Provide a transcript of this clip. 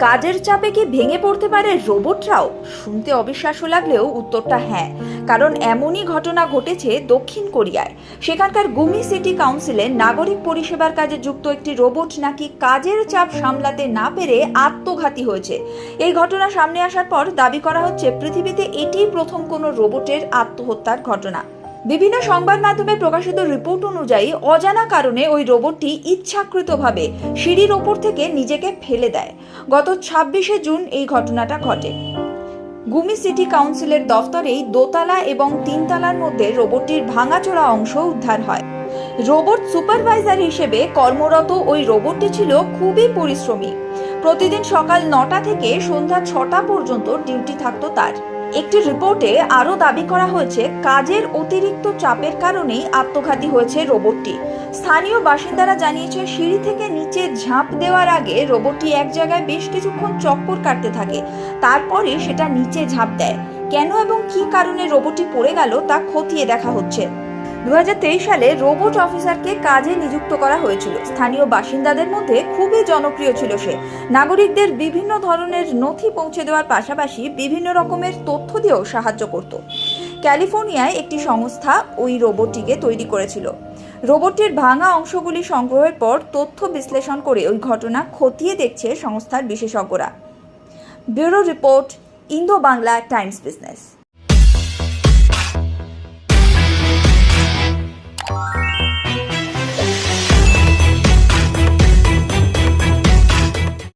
কাজের চাপে কি ভেঙে পড়তে পারে রোবটরাও? শুনতে অবিশ্বাস্য লাগলেও উত্তরটা হ্যাঁ। কারণ এমনই ঘটনা ঘটেছে দক্ষিণ কোরিয়ায়। সেখানকার গুমি সিটি কাউন্সিলে নাগরিক পরিষেবার কাজে যুক্ত একটি রোবট নাকি কাজের চাপ সামলাতে না পেরে আত্মঘাতী হয়েছে। এই ঘটনা সামনে আসার পর দাবি করা হচ্ছে, পৃথিবীতে এটিই প্রথম কোনো রোবটের আত্মহত্যার ঘটনা। বিভিন্ন সংবাদ মাধ্যমে প্রকাশিত রিপোর্ট অনুযায়ী অজানা কারণে ওই রোবটটি ইচ্ছাকৃতভাবে সিঁড়ির ওপর থেকে নিজেকে ফেলে দেয়। গত ছাব্বিশে জুন এই ঘটনাটা ঘটে। গুমি সিটি কাউন্সিলের দফতরেই দোতলা এবং তিনতলার মধ্যে রোবটটির ভাঙাচোরা অংশ উদ্ধার হয়। রোবট সুপারভাইজার হিসেবে কর্মরত ওই রোবটটি ছিল খুবই পরিশ্রমী। প্রতিদিন সকাল নটা থেকে সন্ধ্যা ছটা পর্যন্ত ডিউটি থাকতো তার। একটি রিপোর্টে আরও দাবি করা হয়েছে, কাজের অতিরিক্ত চাপের কারণেই আত্মঘাতী হয়েছে রোবটটি। স্থানীয় বাসিন্দারা জানিয়েছে, সিঁড়ি থেকে নিচে ঝাঁপ দেওয়ার আগে রোবটটি এক জায়গায় বেশ কিছুক্ষণ চক্কর কাটতে থাকে, তারপরে সেটা নিচে ঝাঁপ দেয়। কেন এবং কি কারণে রোবটটি পড়ে গেল তা খতিয়ে দেখা হচ্ছে। দু হাজার তেইশ সালে রোবট অফিসারকে কাজে নিযুক্ত করা হয়েছিল। স্থানীয় বাসিন্দাদের মধ্যে খুবই জনপ্রিয় ছিল সে। নাগরিকদের বিভিন্ন ধরনের নথি পৌঁছে দেওয়ার পাশাপাশি বিভিন্ন রকমের তথ্য দিয়েও সাহায্য করত। ক্যালিফোর্নিয়ায় একটি সংস্থা ওই রোবটটিকে তৈরি করেছিল। রোবটটির ভাঙা অংশগুলি সংগ্রহের পর তথ্য বিশ্লেষণ করে ওই ঘটনা খতিয়ে দেখছে সংস্থার বিশেষজ্ঞরা। Bureau report, Indo Bangla Times business.